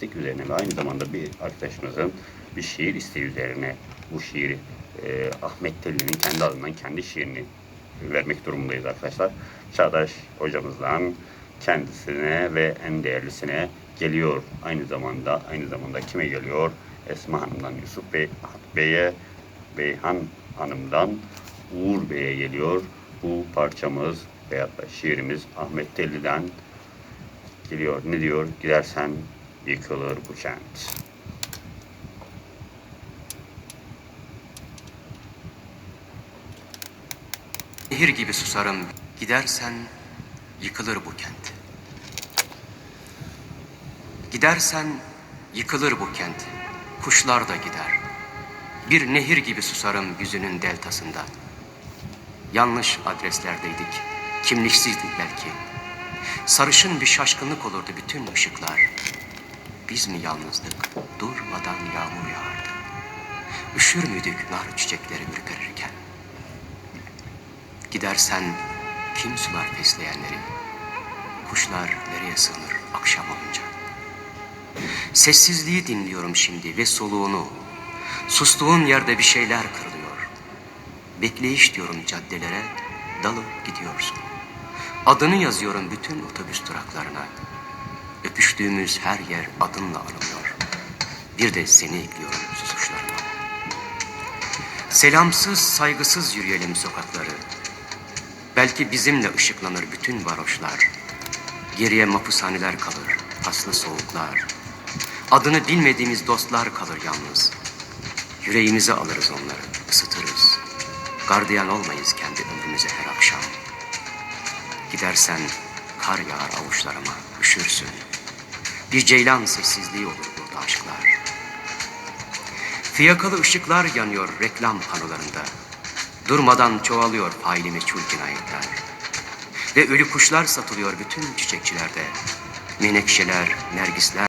istek üzerine ve aynı zamanda bir arkadaşımızın bir şiir isteği üzerine bu şiiri e, Ahmet Telli'nin kendi adından kendi şiirini vermek durumundayız arkadaşlar. Çağdaş hocamızdan kendisine ve en değerlisine geliyor. Aynı zamanda aynı zamanda kime geliyor? Esma Hanım'dan Yusuf Bey, Ahmet Bey'e, Beyhan Hanım'dan Uğur Bey'e geliyor. Bu parçamız veyahut da şiirimiz Ahmet Telli'den geliyor. Ne diyor? Gidersen yıkılır bu kent. Nehir gibi susarım, gidersen yıkılır bu kent. Gidersen yıkılır bu kent, kuşlar da gider. Bir nehir gibi susarım yüzünün deltasında. Yanlış adreslerdeydik, kimliksizdik belki. Sarışın bir şaşkınlık olurdu bütün ışıklar. Biz mi yalnızdık, durmadan yağmur yağardı. Üşür müydük nar çiçekleri ürperirken? Gidersen kim sular fesleğenleri? Kuşlar nereye sığınır akşam olunca? Sessizliği dinliyorum şimdi ve soluğunu. Sustuğun yerde bir şeyler kırılıyor. Bekleyiş diyorum caddelere, dalıp gidiyorsun. Adını yazıyorum bütün otobüs duraklarına. Öpüştüğümüz her yer adınla anılıyor. Bir de seni ekliyorum susuşlarıma. Selamsız, saygısız yürüyelim sokakları. Belki bizimle ışıklanır bütün varoşlar. Geriye mapushaneler kalır, paslı soğuklar. Adını bilmediğimiz dostlar kalır yalnız. Yüreğimize alırız onları, ısıtırız. Gardiyan olmayız kendi ömrümüze her akşam. Gidersen kar yağar avuçlarıma, üşürsün. Bir ceylan sessizliği olur burada aşklar. Fiyakalı ışıklar yanıyor reklam panolarında. Durmadan çoğalıyor faili meçhul cinayetler. Ve ölü kuşlar satılıyor bütün çiçekçilerde. Menekşeler, nergisler